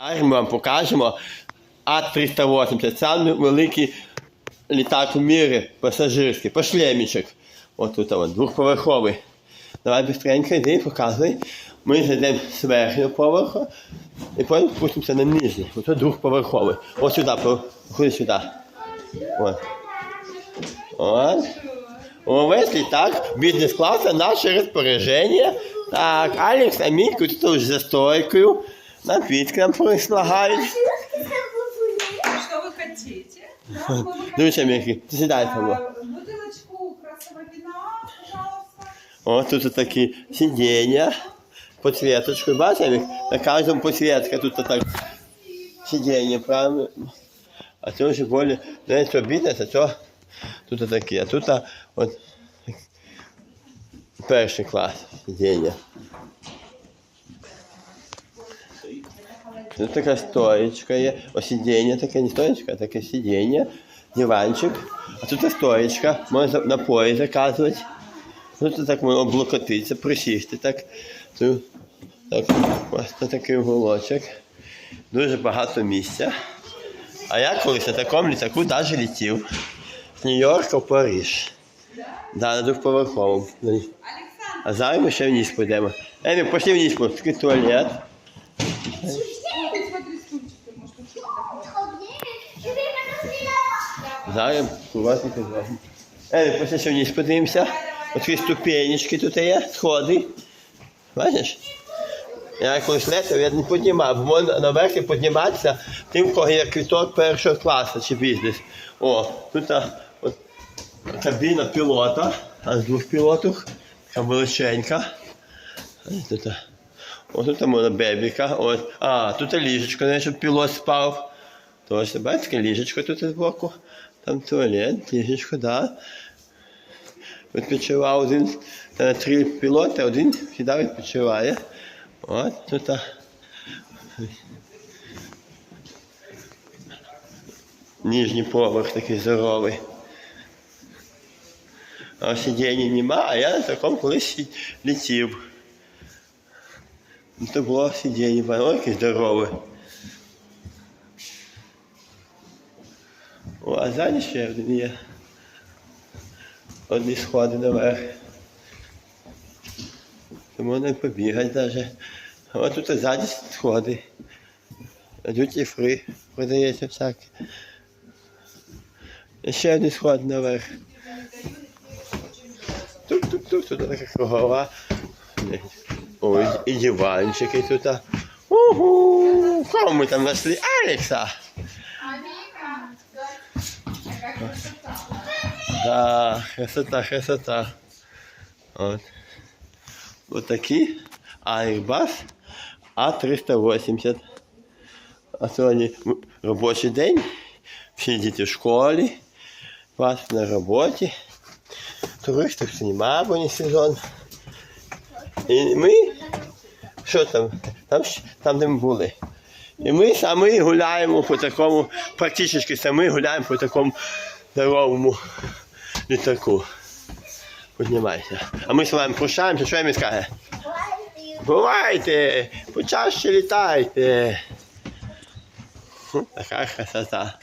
Ми вам покажемо А380, самий великий літак у мірі пасажирський, пошлемічок. Ось тут он, двохповерховий. Давай быстренько йди, показуй. Ми зайдемо з верхнього поверху і потім спустимося на нижній. Ось тут двохповерховий. Ось сюди, ходи сюди. От. От. Увесь літак бізнес-класу наше розпорядження. Так, Алекс, а Мітку тут уже за стойкою. Напитки нам прислагають. Что вы хотите? Да, мы бы Дивіться, хотели, Мікі, ти сідай там. а, Бутылочку красного вина, пожалуйста. О, тут такі сидіння. Подсветочку, бачите, на кожному подсветка тут так сидіння, правильно? А це вже более, знаєте, що бізнес, а то тут такі, а тут а, от перший клас сидіння. Тут така стоечка є, о, сидіння таке, не стоечка, а таке сидіння, диванчик. А тут стоечка, можна напої заказувати. Тут так можна облокотитися, присісти так. Тут так, ось такий уголочок. Дуже багато місця. А я колись на такому літаку навіть летів. З Нью-Йорка в Париж. Да, на двохповерховому. А зараз ми ще вниз підемо. Емі, пошли вниз, такий туалет. Смотри, стульчики, может, тут Зараз у вас не підвозимо. Емі, пошли ще вниз подивимося. Оці ступенечки тут є, сходи. Бачиш? Я колись летів, я не піднімав, можна наверх підніматися тим, кого є квіток першого класу чи бізнес. О, тут а, от, кабіна пілота, а з двох пілотів, така величенька. Тут, а, о, тут можна бебіка, от. А, тут ліжечко, не, щоб пілот спав. Тож, бачите, ліжечко тут збоку. Там туалет, ліжечко, да. Відпочивав один, е, три пілоти, один сюди відпочиває. От тут. Нижній поверх такий здоровий. А сидіння нема, а я на такому колись летів. Ну, Це було сидіння, велике, здорове. О, а ззаді ще один є. Одні сходи наверх. То можна побігати навіть. А от тут ззаді сходи. Duty free продається всяке. Ще один сход наверх. Тук-тук-тук, тут така кругова. Ой, і диванчики тут. Угу! Кого ми там знайшли? Алекса! Да, красота, красота. От. Вот такі Airbus А380. А сьогодні м- робочий день. Всі діти в школі. Вас на роботі. Туристів немає, бо не сезон. І ми. Що там? Там, там де ми були. І ми самі гуляємо по такому, практично самі гуляємо по такому здоровому літаку. Піднімайся. А ми з вами прощаємося, що я скаже? Бувайте! Почаще літайте! Така красота.